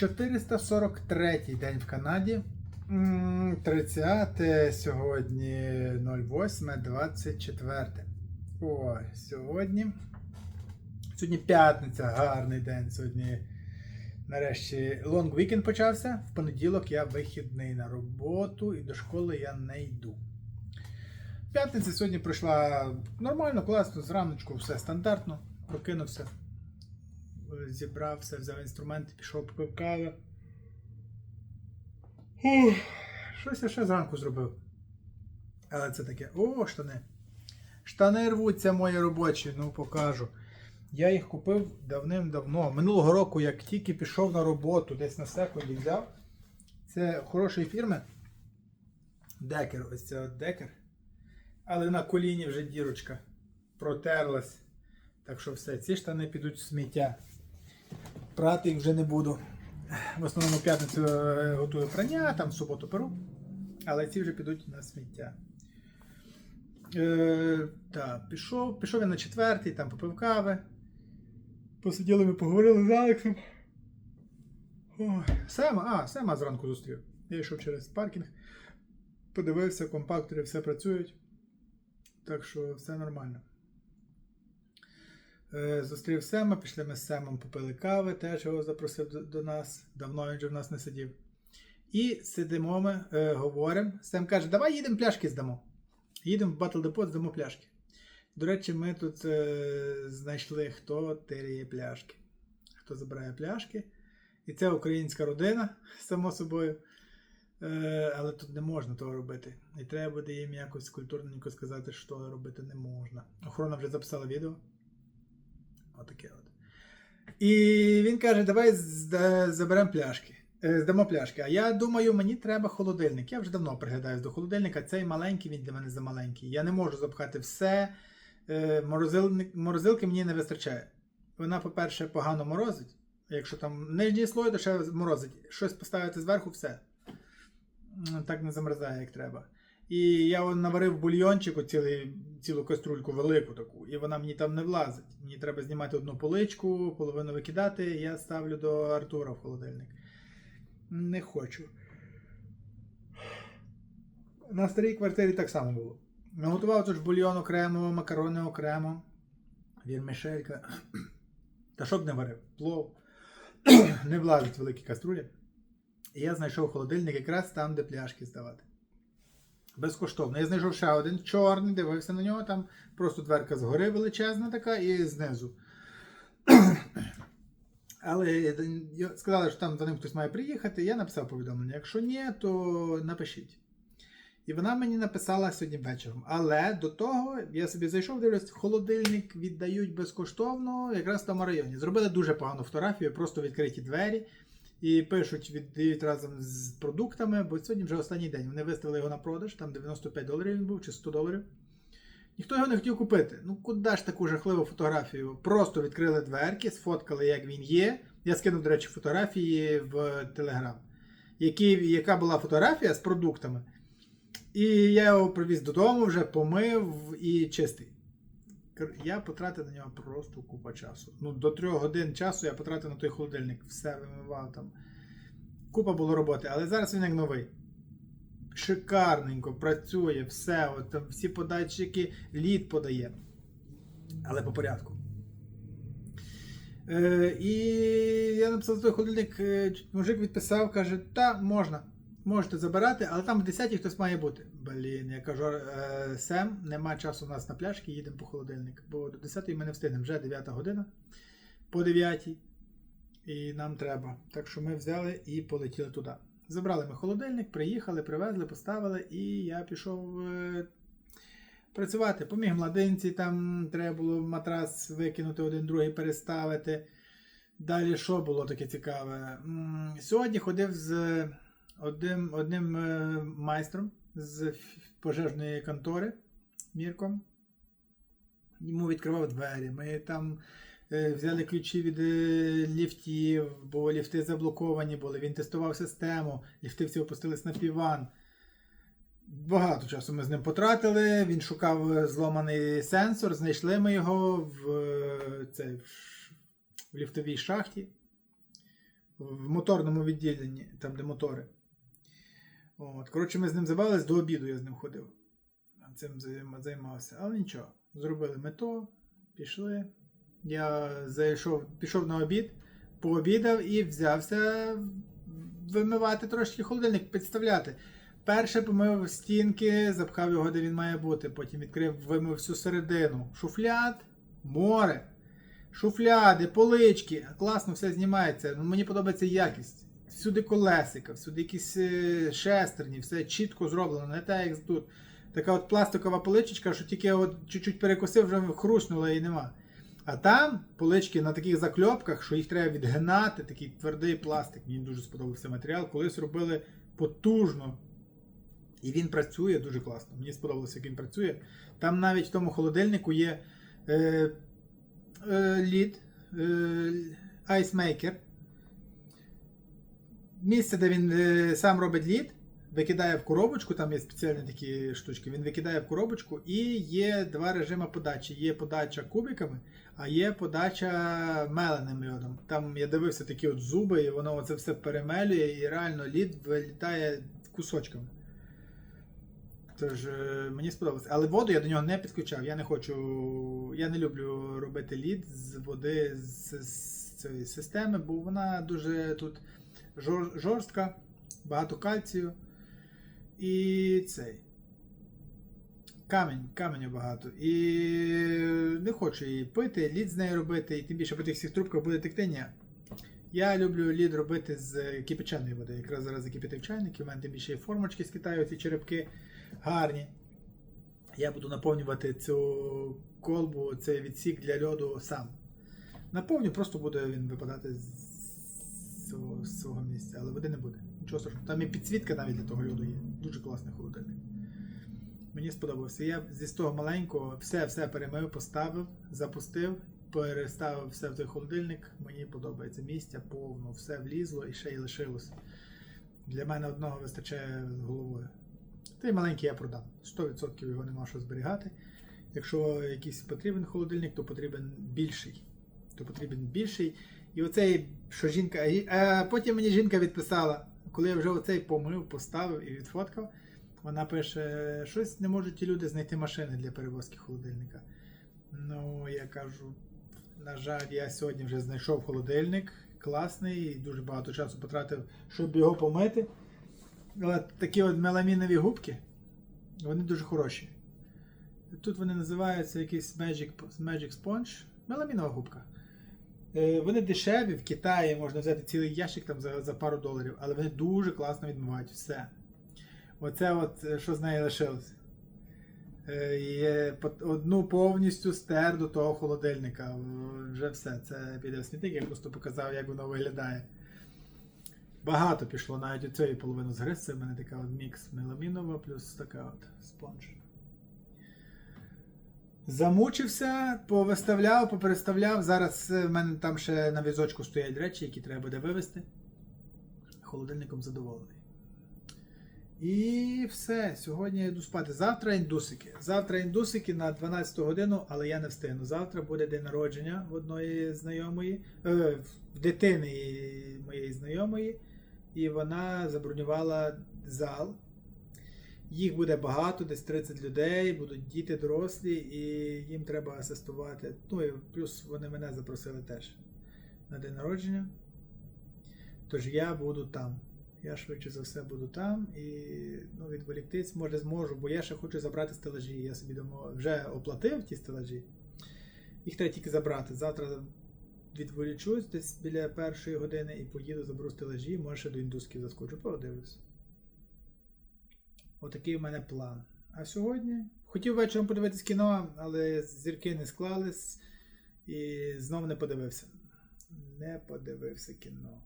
443 день в Канаді. 30 сьогодні 08, 24. Ой, сьогодні. Сьогодні п'ятниця, гарний день. Сьогодні нарешті лонг вікенд почався. В понеділок я вихідний на роботу і до школи я не йду. П'ятниця сьогодні пройшла нормально, класно, зраночку, все стандартно. Прокинувся, зібрався, взяв інструменти, пішов попив кави. Ух, Щось я ще зранку зробив. Але це таке. О, штани. Штани рвуться мої робочі, ну покажу. Я їх купив давним-давно. Минулого року, як тільки пішов на роботу, десь на секунді взяв. Це хорошої фірми. Декер, ось це декер. Але на коліні вже дірочка протерлась. Так що все, ці штани підуть в сміття. Прати їх вже не буду. В основному п'ятницю е, готую прання, там в суботу перу. Але ці вже підуть на сміття. Е, так, пішов, пішов я на четвертий, там попив кави. Посиділи ми поговорили з Алексом. Ой, Сема, а, Сема зранку зустрів. Я йшов через паркінг, подивився, компактори все працюють. Так що все нормально. Е, Зустрів Сема, пішли ми з Семом, попили кави, теж його запросив до, до нас. Давно він вже в нас не сидів. І сидимо ми, е, говоримо. Сем каже, давай їдемо пляшки здамо. Їдемо в Battle Depot, здамо пляшки. До речі, ми тут е, знайшли, хто тиряє пляшки. Хто забирає пляшки. І це українська родина, само собою. Е, але тут не можна того робити. І треба буде їм якось культурненько сказати, що робити не можна. Охорона вже записала відео. Отаке от. І він каже: давай заберемо пляшки. Е, Здамо пляшки. А я думаю, мені треба холодильник. Я вже давно приглядаюсь до холодильника. Цей маленький, він для мене замаленький. Я не можу запхати все. Е, Морозилник, морозилки мені не вистачає. Вона, по-перше, погано морозить. Якщо там нижній слой, то ще морозить. Щось поставити зверху, все. Так не замерзає, як треба. І я наварив бульйончику цілий, цілу каструльку велику таку, і вона мені там не влазить. Мені треба знімати одну поличку, половину викидати, і я ставлю до Артура в холодильник. Не хочу. На старій квартирі так само було. Наготував тут ж бульйон окремо, макарони окремо, вірмішелька. Та щоб не варив, плов. не влазить великі каструлі. І я знайшов холодильник якраз там, де пляшки здавати. Безкоштовно. Я знайшов ще один чорний, дивився на нього, там просто дверка згори величезна така і знизу. Але сказали, що там за ним хтось має приїхати, я написав повідомлення. Якщо ні, то напишіть. І вона мені написала сьогодні вечором. Але до того я собі зайшов, дивлюсь, холодильник віддають безкоштовно, якраз в тому районі. Зробили дуже погану фотографію, просто відкриті двері. І пишуть, віддають разом з продуктами, бо сьогодні вже останній день. Вони виставили його на продаж, там 95 доларів він був чи 100 доларів. Ніхто його не хотів купити. Ну куди ж таку жахливу фотографію? Просто відкрили дверки, сфоткали, як він є. Я скинув, до речі, фотографії в Телеграм. Яка була фотографія з продуктами. І я його привіз додому, вже помив і чистий. Я потратив на нього просто купа часу. Ну, до трьох годин часу я потратив на той холодильник, все вимивав там. Купа було роботи, але зараз він як новий. Шикарненько, працює, все, от, там всі податчики лід подає. Але по порядку. Е, і я написав той холодильник, е, мужик відписав, каже, та можна. Можете забирати, але там в 10 хтось має бути. Блін, я кажу, е, Сем, нема часу у нас на пляшки, їдемо по холодильник. Бо до 10 ми не встигнемо, вже 9 година по 9 і нам треба. Так що ми взяли і полетіли туди. Забрали ми холодильник, приїхали, привезли, поставили, і я пішов е, працювати. Поміг младинці, там треба було матрас викинути, один другий переставити. Далі що було таке цікаве? Сьогодні ходив з одним, одним е, майстром з пожежної контори Мірком. Йому відкривав двері. Ми там е, взяли ключі від е, ліфтів, бо ліфти заблоковані були. Він тестував систему, ліфти всі опустились на піван. Багато часу ми з ним потратили. Він шукав зломаний сенсор, знайшли ми його в, це, в ліфтовій шахті. в моторному відділенні, там, де мотори. От. Коротше, ми з ним завелись, до обіду я з ним ходив. Цим займався. Але нічого, зробили мето, пішли. Я зайшов, пішов на обід, пообідав і взявся вимивати трошки холодильник, підставляти. Перше помив стінки, запхав його, де він має бути. Потім відкрив, вимив всю середину. Шуфляд, море. Шуфляди, полички. Класно все знімається. Ну, мені подобається якість. Всюди колесика, всюди якісь е, шестерні, все чітко зроблено, не так, як тут. Така от пластикова поличечка, що тільки от чуть-чуть перекосив, вже хруснула і нема. А там полички на таких закльопках, що їх треба відгинати, такий твердий пластик. Мені дуже сподобався матеріал. Колись робили потужно. І він працює дуже класно. Мені сподобалося, як він працює. Там навіть в тому холодильнику є е, е, лід, е, айсмейкер. Місце, де він е, сам робить лід, викидає в коробочку, там є спеціальні такі штучки, він викидає в коробочку і є два режими подачі. Є подача кубиками, а є подача меленим льодом. Там я дивився такі от зуби, і воно це все перемелює, і реально лід вилітає кусочками. Тож е, мені сподобалося. Але воду я до нього не підключав. Я не хочу. Я не люблю робити лід з води з, з цієї системи, бо вона дуже тут жорстка, багато кальцію. І цей. Камінь, каменю багато. І не хочу її пити, лід з нею робити, і тим більше по тих всіх трубках буде текти. Я люблю лід робити з кипяченої води. Якраз зараз закипятив чайник, і в мене тим більше є формочки з Китаю, ці черепки гарні. Я буду наповнювати цю колбу, цей відсік для льоду сам. Наповню, просто буде він випадати з цього, з цього місця, але води не буде. Нічого страшного. Там і підсвітка навіть для того льоду є. Дуже класний холодильник. Мені сподобався. Я зі того маленького все-все перемив, поставив, запустив, переставив все в той холодильник. Мені подобається місця, повно, все влізло і ще й лишилось. Для мене одного вистачає з головою. Та й маленький я продам. 100% його нема що зберігати. Якщо якийсь потрібен холодильник, то потрібен більший. То потрібен більший. І оцей, що жінка. А потім мені жінка відписала, коли я вже оцей помив, поставив і відфоткав. Вона пише, щось не можуть ті люди знайти машини для перевозки холодильника. Ну, я кажу, на жаль, я сьогодні вже знайшов холодильник. Класний, і дуже багато часу потратив, щоб його помити. От такі от меламінові губки, вони дуже хороші. Тут вони називаються якийсь Magic, Magic Sponge. Меламінова губка. Е, Вони дешеві, в Китаї можна взяти цілий ящик там за, за пару доларів, але вони дуже класно відмивають все. Оце от, е, що з неї лишилось. Е, Є одну повністю стер до того холодильника. Вже все. Це піде в я просто показав, як воно виглядає. Багато пішло, навіть у цієї половини згриз. Це в мене така от мікс меламінова плюс така от спонж. Замучився, повиставляв, попереставляв. Зараз е, в мене там ще на візочку стоять речі, які треба буде вивезти. Холодильником задоволений. І все. Сьогодні йду спати. Завтра індусики. Завтра індусики на 12 годину, але я не встигну. Завтра буде день народження в одної знайомої, е, дитини моєї знайомої. І вона забронювала зал. Їх буде багато, десь 30 людей, будуть діти дорослі, і їм треба асистувати. Ну і плюс вони мене запросили теж на день народження. Тож я буду там. Я швидше за все буду там і ну, відволіктись, може зможу, бо я ще хочу забрати стелажі. Я собі думав, вже оплатив ті стелажі. Їх треба тільки забрати. Завтра відволічусь десь біля першої години і поїду, заберу стелажі, може ще до індусків заскочу, подивлюсь. Отакий в мене план. А сьогодні хотів вечором подивитись кіно, але зірки не склались і знов не подивився. Не подивився кіно.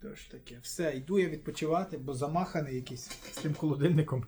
Тож таке, все, йду я відпочивати, бо замаханий якийсь з тим холодильником.